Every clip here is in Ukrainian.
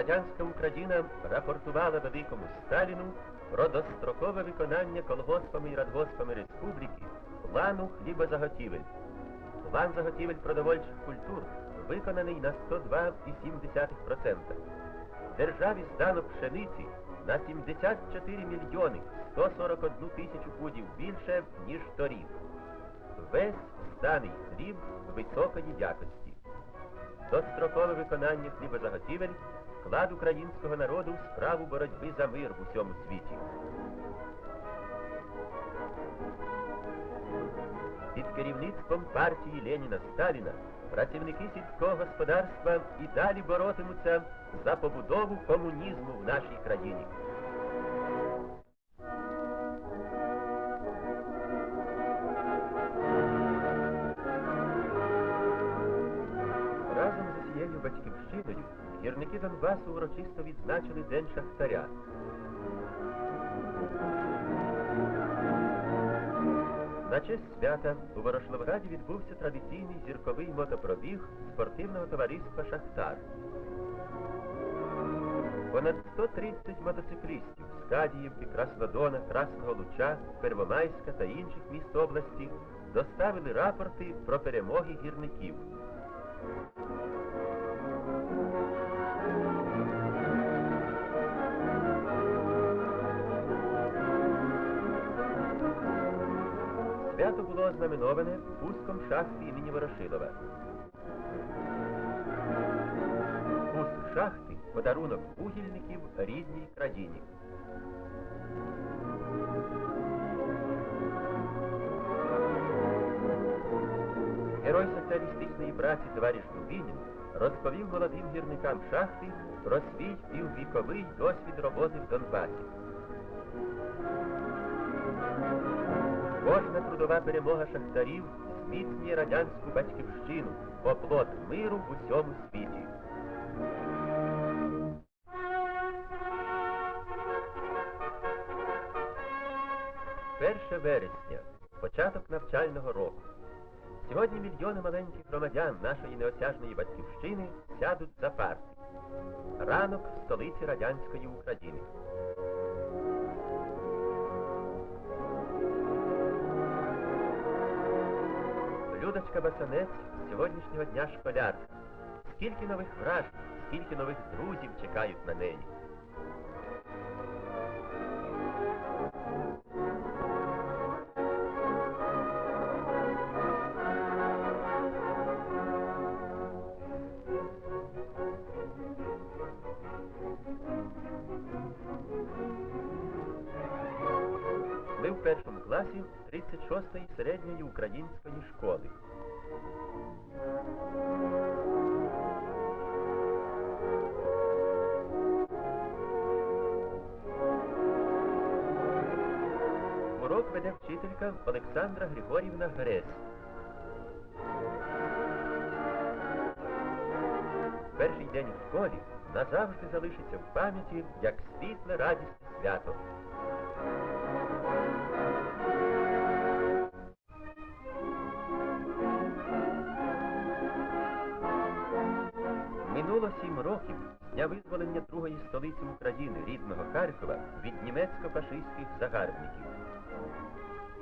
радянська Україна рапортувала великому Сталіну про дострокове виконання колгоспами і радгоспами республіки плану хлібозаготівель. План заготівель продовольчих культур виконаний на 102,7%. Державі здано пшениці на 74 мільйони 141 тисячу пудів більше, ніж торік. Весь зданий хліб високої якості. Дострокове виконання хлібозаготівель вклад українського народу в справу боротьби за мир в усьому світі. Під керівництвом партії Леніна Сталіна працівники сільського господарства і далі боротимуться за побудову комунізму в нашій країні. Разом з усією батьківщиною гірники Донбасу урочисто відзначили День Шахтаря. На честь свята у Ворошиловграді відбувся традиційний зірковий мотопробіг спортивного товариства Шахтар. Понад 130 мотоциклістів з Кадіївки, Краснодона, Красного Луча, Первомайська та інших міст області доставили рапорти про перемоги гірників. Свято було ознаменоване пуском шахти імені Ворошилова. Пуск шахти подарунок вугільників рідній країні. Герой соціалістичної праці товариш Дубінін розповів молодим гірникам шахти про свій піввіковий досвід роботи в Донбасі. Кожна трудова перемога шахтарів зміцнює радянську батьківщину, оплот миру в усьому світі. Перше вересня, початок навчального року. Сьогодні мільйони маленьких громадян нашої неосяжної батьківщини сядуть за парти. Ранок в столиці радянської України. Людочка Басанець сьогоднішнього дня школярка. Скільки нових вражень, скільки нових друзів чекають на неї. Ми в першому класі 36-ї середньої української школи. Урок веде вчителька Олександра Григорівна Гресь. Перший день в школі назавжди залишиться в пам'яті як світле радісне свято. Минуло сім років з дня визволення другої столиці України, рідного Харкова, від німецько-фашистських загарбників.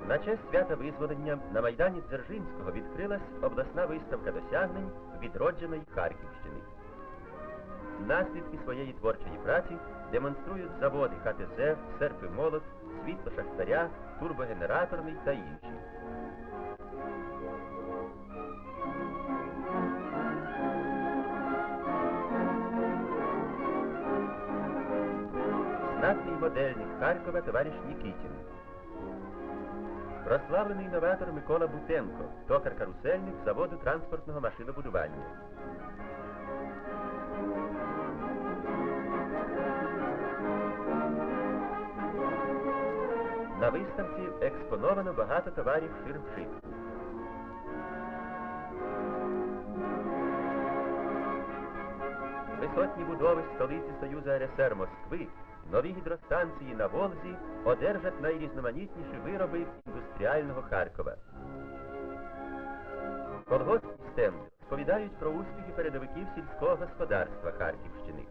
На честь свята визволення на Майдані Дзержинського відкрилась обласна виставка досягнень відродженої Харківщини. Наслідки своєї творчої праці демонструють заводи КТЗ, серп і молот, світло шахтаря, турбогенераторний та інші. Знатний модельник Харкова товариш Нікітін. Прославлений новатор Микола Бутенко, токар-карусельник заводу транспортного машинобудування. На виставці експоновано багато товарів фірм шитку. Висотні будови столиці Союзу РСР Москви, нові гідростанції на Волзі одержать найрізноманітніші вироби індустріального Харкова. Колгоспні стенди розповідають про успіхи передовиків сільського господарства Харківщини.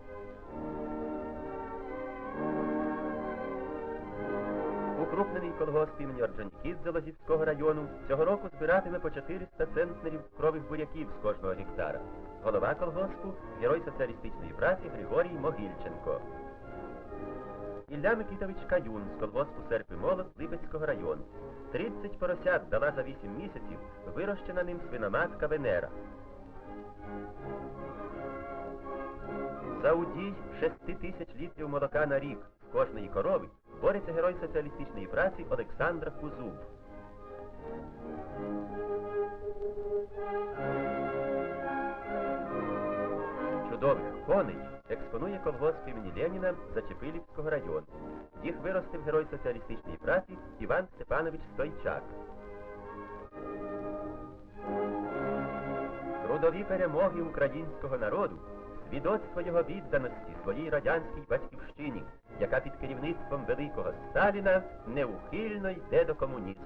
Укрупнений колгосп імені Орджонікідзе Лозівського району цього року збиратиме по 400 центнерів крових буряків з кожного гектара. Голова колгоспу – герой соціалістичної праці Григорій Могильченко. Ілля Микитович Каюн з колгоспу Серп і Молот Липецького району. 30 поросят дала за 8 місяців вирощена ним свиноматка Венера. За удій 6 тисяч літрів молока на рік з кожної корови бореться герой соціалістичної праці Олександр Кузуб. Чудових коней експонує колгосп імені Леніна Зачепилівського району. Їх виростив герой соціалістичної праці Іван Степанович Стойчак. Трудові перемоги українського народу свідоцтво його відданості своїй радянській батьківщині, яка під керівництвом великого Сталіна неухильно йде до комунізму.